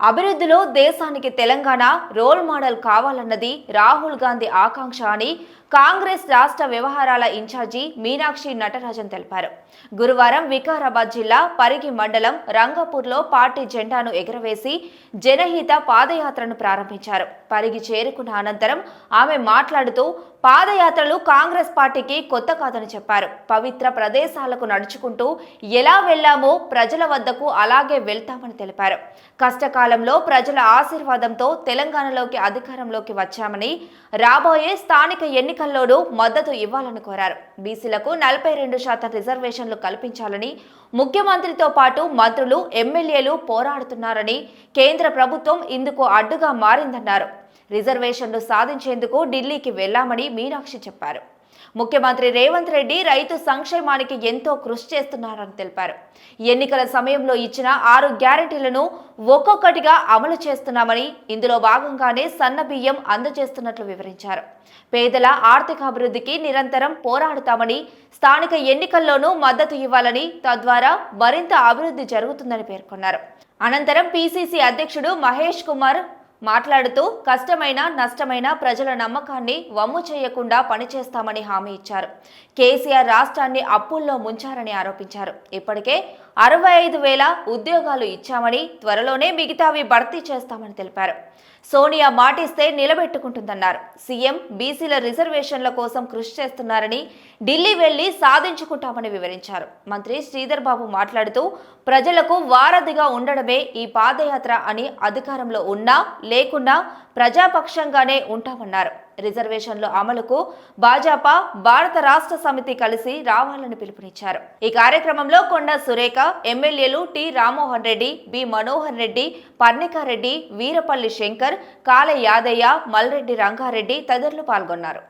అభివృద్ధిలో దేశానికి Telangana role model కావాలన్నది రాహుల్ గాంధీ ఆకాంక్ష అని కాంగ్రెస్ రాష్ట్ర వ్యవహారాల ఇన్ఛార్జి మీనాక్షి నటరాజన్ తెలిపారు. గురువారం వికారాబాద్ జిల్లా పరిగి మండలం రంగపూర్లో పార్టీ జెండాను ఎగురవేసి జనహిత పాదయాత్రను ప్రారంభించారు. పరిగి చేరుకున్న అనంతరం ఆమె మాట్లాడుతూ పాదయాత్రలు కాంగ్రెస్ పార్టీకి కొత్త కాదని చెప్పారు. పవిత్ర ప్రదేశాలకు నడుచుకుంటూ ఎలా వెళ్ళామో ప్రజల వద్దకు అలాగే వెళ్తామని తెలిపారు. కష్టకాలంలో ప్రజల ఆశీర్వాదంతో తెలంగాణలోకి అధికారంలోకి వచ్చామని రాబోయే స్థానిక ఎన్నిక ఎన్నికల్లోనూ మద్దతు ఇవ్వాలని కోరారు. బీసీలకు నలభై రెండు శాతం రిజర్వేషన్లు కల్పించాలని ముఖ్యమంత్రితో పాటు మంత్రులు ఎమ్మెల్యేలు పోరాడుతున్నారని కేంద్ర ప్రభుత్వం ఇందుకు అడ్డుగా మారిందన్నారు. రిజర్వేషన్లు సాధించేందుకు ఢిల్లీకి వెళ్ళామని మీనాక్షి చెప్పారు. ముఖ్యమంత్రి రేవంత్ రెడ్డి రైతు సంక్షేమానికి ఎంతో కృషి చేస్తున్నారని తెలిపారు. ఎన్నికల సమయంలో ఇచ్చిన ఆరు గ్యారెంటీలను ఒక్కొక్కటిగా అమలు చేస్తున్నామని ఇందులో భాగంగానే సన్న బియ్యం అందజేస్తున్నట్లు వివరించారు. పేదల ఆర్థిక అభివృద్ధికి నిరంతరం పోరాడుతామని స్థానిక ఎన్నికల్లోనూ మద్దతు ఇవ్వాలని తద్వారా మరింత అభివృద్ధి జరుగుతుందని పేర్కొన్నారు. అనంతరం పీసీసీ అధ్యక్షుడు మహేష్ కుమార్ మాట్లాడుతూ కష్టమైన నష్టమైన ప్రజల నమ్మకాన్ని వమ్ము చేయకుండా పనిచేస్తామని హామీ ఇచ్చారు. కేసీఆర్ రాష్ట్రాన్ని అప్పుల్లో ముంచారని ఆరోపించారు. ఇప్పటికే అరవై ఐదు వేల ఉద్యోగాలు ఇచ్చామని త్వరలోనే మిగతావి భర్తీ చేస్తామని తెలిపారు. సోనియా మాటిస్తే నిలబెట్టుకుంటుందన్నారు. సీఎం బీసీల రిజర్వేషన్ల కోసం కృషి చేస్తున్నారని ఢిల్లీ వెళ్ళి సాధించుకుంటామని వివరించారు. మంత్రి శ్రీధర్ బాబు మాట్లాడుతూ ప్రజలకు వారధిగా ఉండడమే ఈ పాదయాత్ర అని అధికారంలో ఉన్నా లేకున్నా ప్రజాపక్షంగానే ఉంటామన్నారు. రిజర్వేషన్ల అమలుకు భాజపా భారత రాష్ట్ర సమితి కలిసి రావాలని పిలుపునిచ్చారు. ఈ కార్యక్రమంలో కొండ సురేఖ ఎమ్మెల్యేలు టి రామ్మోహన్ రెడ్డి బి మనోహర్ రెడ్డి పర్ణికారెడ్డి వీరపల్లి శంకర్ కాళ యాదయ్య మల్రెడ్డి రంగారెడ్డి తదితరులు పాల్గొన్నారు.